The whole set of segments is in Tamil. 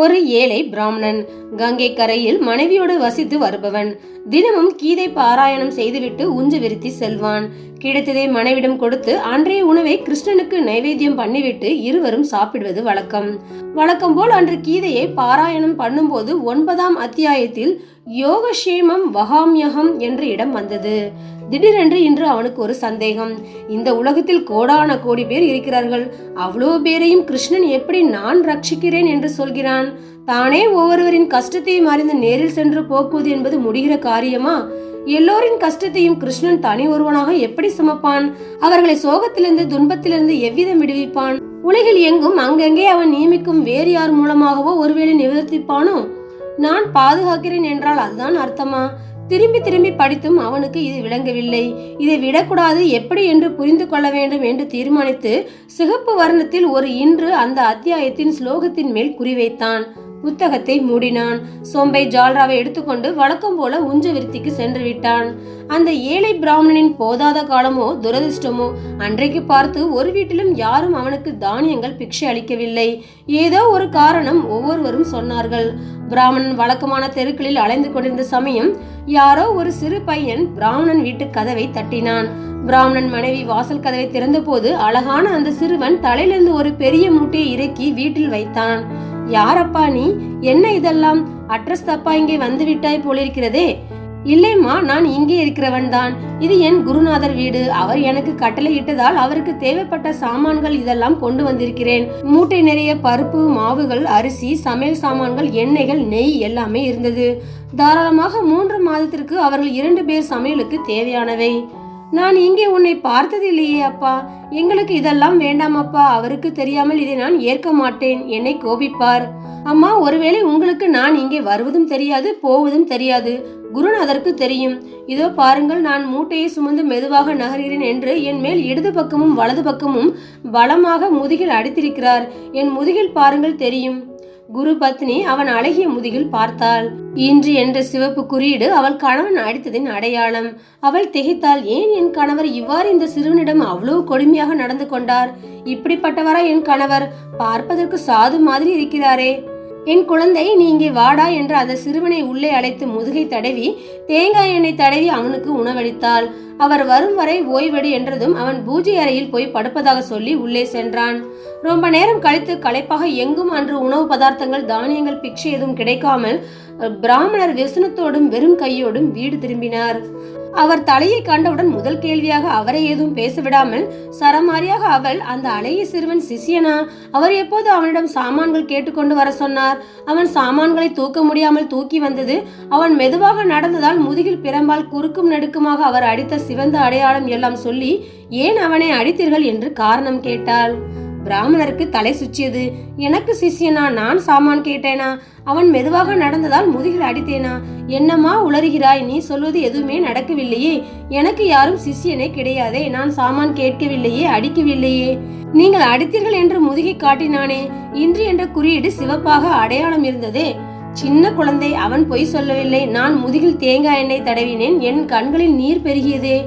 ஒரு ஏழை பிராமணன். கங்கை கரையில் மனைவியோடு வசித்து வருபவன். தினமும் கீதை பாராயணம் செய்துவிட்டு உஞ்சு விருத்தி செல்வான். கிடைத்ததை மனைவிடம் கொடுத்து அன்றைய உணவை கிருஷ்ணனுக்கு நைவேத்தியம் பண்ணிவிட்டு இருவரும் சாப்பிடுவது வழக்கம். வழக்கம் போல் அன்று கீதையை பாராயணம் பண்ணும்போது ஒன்பதாம் அத்தியாயத்தில் யோகஷேமம் வகாமியகம் என்ற இடம் வந்தது. திடீரென்று இன்று அவனுக்கு ஒரு சந்தேகம். இந்த உலகத்தில் கோடான கோடி பேர் இருக்கிறார்கள். அவ்வளோ பேரையும் கிருஷ்ணன் எப்படி நான் ரட்சிக்கிறேன் என்று சொல்கிறான்? தானே ஒவ்வொருவரின் கஷ்டத்தையும் அறிந்து நேரில் சென்று போக்குவது என்பது முடிகிற காரியமா? எல்லோரின் கஷ்டத்தையும் கிருஷ்ணன் தனி ஒருவனாக எப்படி சுமப்பான்? அவர்களை சோகத்திலிருந்து துன்பத்திலிருந்து எவ்விதம் விடுவிப்பான்? உலகில் எங்கும் அங்கங்கே அவன் நியமிக்கும் வேறு யார் மூலமாகவோ ஒருவேளை நிவர்த்திப்பானோ? நான் பாதுகாக்கிறேன் என்றால் அதுதான் அர்த்தமா? திரும்பி திரும்பி படித்தும் அவனுக்கு இது விளங்கவில்லை. இதை விடக்கூடாது எப்படி என்று புரிந்து கொள்ள வேண்டும் என்று தீர்மானித்து சிகப்பு வர்ணத்தில் ஒரு இன்று அந்த அத்தியாயத்தின் ஸ்லோகத்தின் மேல் குறிவைத்தான் புத்தகத்தை மூடினான். சோம்பை ஜால்ராவை எடுத்துக்கொண்டு வழக்கம் போல உஞ்ச விருத்திக்கு சென்று விட்டான். அந்த ஏழை பிராமணனின் போதாத காலமோ துரதிர்ஷ்டமோ அன்றைக்கு பார்த்து ஒரு வீட்டிலும் யாரும் அவனுக்கு தானியங்கள் பிக்ஷை அளிக்கவில்லை. ஏதோ ஒரு காரணம் ஒவ்வொருவரும் சொன்னார்கள். பிராமணன் வழக்கமான தெருக்களில் அலைந்து கொண்டிருந்த சமயம் யாரோ ஒரு சிறு பையன் பிராமணன் வீட்டு கதவை தட்டினான். பிராமணன் மனைவி வாசல் கதவை திறந்தபோது அழகான அந்த சிறுவன் தலையிலிருந்து ஒரு பெரிய மூட்டையை இறக்கி வீட்டில் வைத்தான். யாரப்பா நீ? என்ன இதெல்லாம்? அட்ரஸ் தப்பா இங்கே வந்து விட்டாய் போலிருக்கிறதே. இல்லைம்மா நான் இங்கே இருக்கிறவன் தான். இது என் குருநாதர் வீடு. அவர் எனக்கு கட்டளை இட்டதால் அவருக்கு தேவைப்பட்ட சாமான்கள் இதெல்லாம் கொண்டு வந்திருக்கிறேன். மூட்டை நிறைய பருப்பு மாவுகள் அரிசி சமையல் சாமான்கள் எண்ணெய்கள் நெய் எல்லாமே இருந்தது. தாராளமாக மூன்று மாதத்திற்கு அவர்கள் இரண்டு பேர் சமையலுக்கு தேவையானவை. நான் இங்கே உன்னை பார்த்ததில்லையே அப்பா. எங்களுக்கு இதெல்லாம் வேண்டாம் அப்பா அவருக்கு தெரியாமல் இதை நான் ஏற்க மாட்டேன். என்னை கோபிப்பார். அம்மா ஒருவேளை உங்களுக்கு நான் இங்கே வருவதும் தெரியாது போவதும் தெரியாது. குருநாதருக்கு தெரியும். இதோ பாருங்கள் நான் மூட்டையை சுமந்து மெதுவாக நகர்கிறேன் என்று என் மேல் இடது பக்கமும் வலது பக்கமும் பலமாக முதுகில் அடித்திருக்கிறார். என் முதுகில் பாருங்கள் தெரியும். குரு பத்னி அவன் அழகிய முதுகில் பார்த்தாள். இன்று என்ற சிவப்பு குறியீடு அவள் கணவன் அடித்ததின் அடையாளம். அவள் திகைத்தாள் ஏன் என் கணவர் இவ்வாறு இந்த சிறுவனிடம் அவ்வளவு கொடுமையாக நடந்து கொண்டார்? இப்படிப்பட்டவரா என் கணவர்? பார்ப்பதற்கு சாது மாதிரி இருக்கிறாரே. என் குழந்தை நீ இங்கே வாடா என்று அந்த சிறுவனை உள்ளே அழைத்து முதுகை தடவி தேங்காய் எண்ணெய் தடவி அவனுக்கு உணவளித்தாள். அவர் வரும் வரை ஓய்வெடு என்றதும் அவன் பூஜை அறையில் போய் படுப்பதாக சொல்லி உள்ளே சென்றான். ரொம்ப நேரம் கழித்து களைப்பாக எங்கும் அன்று உணவு பதார்த்தங்கள் தானியங்கள் பிக்ஷை எதுவும் கிடைக்காமல் பிராமணர் விசனத்தோடும் வெறும் கையோடும் வீடு திரும்பினார். அவர் தலையை கண்டவுடன் முதல் கேள்வியாக அவரை ஏதும் பேசவிடாமல் சரமாரியாக அவள் அந்த அழகிய சிறுவன் சிசியனா அவர் எப்போது அவனிடம் சாமான்கள் கேட்டுக்கொண்டு வர சொன்னார்? அவன் சாமான்களை தூக்க முடியாமல் தூக்கி வந்தது. அவன் மெதுவாக நடந்ததால் முதுகில் பிறம்பால் குறுக்கும் நெடுக்குமாக அவர் அடித்த சிவந்த அடையாளம் எல்லாம் சொல்லி ஏன் அவனை அடித்தீர்கள்? என்று காரணம் கேட்டாள். பிராமணருக்கு தலை சுற்றியது. எனக்கு சிஷ்யனா நான் சாமான் கேட்டேனா? அவன் மெதுவாக நடந்ததால் முதுகில் அடித்தேனா? என்னம்மா உளறுகிறாய்? நீ சொல்வது எதுவுமே நடக்கவில்லையே. எனக்கு யாரும் சிஷ்யனே கிடையாதே. நான் சாமான் கேட்கவில்லையே அடிக்கவில்லையே. நீங்கள் அடித்தீர்கள் என்று முதுகி காட்டினானே. இன்று என்ற குறியீடு சிவப்பாக அடையாளம் இருந்ததே. சின்ன குழந்தை அவன் பொய் சொல்லவில்லை. நான் முதுகில் தேங்காய் எண்ணெய் தடவினேன். என் கண்களில் நீர் பெருகியதே.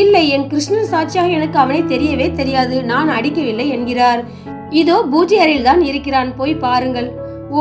இல்லை என் கிருஷ்ணன் சாட்சியாக எனக்கு அவனை தெரியவே தெரியாது நான் அடிக்கவில்லை என்கிறார். இதோ பூஜை அறையில் தான் இருக்கிறான் போய் பாருங்கள்.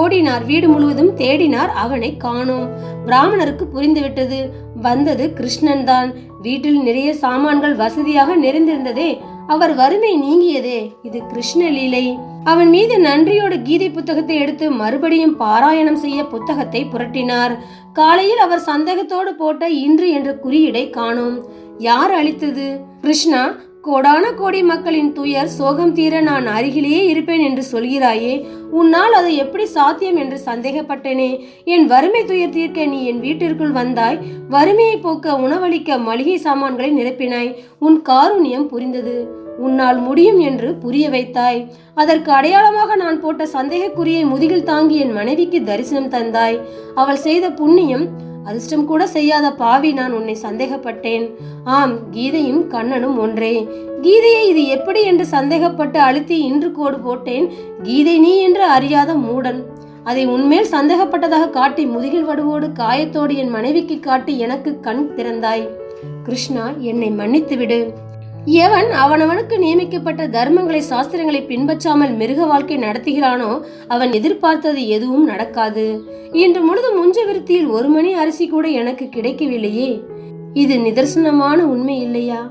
ஓடினார் வீடு முழுவதும் தேடினார் அவனை காணோம். பிராமணருக்கு புரிந்துவிட்டது வந்தது கிருஷ்ணன் தான். வீட்டில் நிறைய சாமான்கள் வசதியாக நிறைந்திருந்ததே அவர் வறுமை நீங்கியதே இது கிருஷ்ண லீலை. அவன் மீது நன்றியோடு கீதை புத்தகத்தை எடுத்து மறுபடியும் பாராயணம் செய்ய புத்தகத்தை புரட்டினார். காலையில் அவர் சந்தேகத்தோடு போட்ட இன்று என்ற குறியீடை காணோம். யார் அளித்தது கிருஷ்ணா கோடான கோடி மக்களின் துயர் சோகம் தீர நான் அருகிலேயே இருப்பேன் என்று சொல்கிறாயே உன்னால் அது எப்படி சாத்தியம் என்று சந்தேகப்பட்டேனே. என் வறுமை துயர் தீர்க்க நீ என் வீட்டிற்குள் வந்தாய் வறுமையை போக்க உணவளிக்க மளிகை சாமான்களை நிரப்பினாய் உன் காருண்யம் புரிந்தது. உன்னால் முடியும் என்று புரிய வைத்தாய். அதற்கு அடையாளமாக நான் போட்ட சந்தேகக்குறியை முதுகில் தாங்கி என் மனைவிக்கு தரிசனம் தந்தாய். அவள் செய்த புண்ணியம் அதிர்ஷ்டம் கூட செய்யாத பாவி நான் உன்னை சந்தேகப்பட்டேன். ஆம் கீதையும் கண்ணனும் ஒன்றே. கீதையை இது எப்படி என்று சந்தேகப்பட்டு அழுத்தி இன்று கோடு போட்டேன்? கீதை நீ என்று அறியாத மூடன். அதை உன்மேல் சந்தேகப்பட்டதாக காட்டி முதுகில் வடுவோடு காயத்தோடு என் மனைவிக்கு காட்டி எனக்கு கண் திறந்தாய். கிருஷ்ணா என்னை மன்னித்து விடு எவன் அவனவனுக்கு நியமிக்கப்பட்ட தர்மங்களை சாஸ்திரங்களை பின்பற்றாமல் மிருக வாழ்க்கை நடத்துகிறானோ அவன் எதிர்பார்த்தது எதுவும் நடக்காது. இன்று முழுதும் முஞ்ச விருத்தியில் ஒரு மணி அரிசி கூட எனக்கு கிடைக்கவில்லையே. இது நிதர்சனமான உண்மை இல்லையா?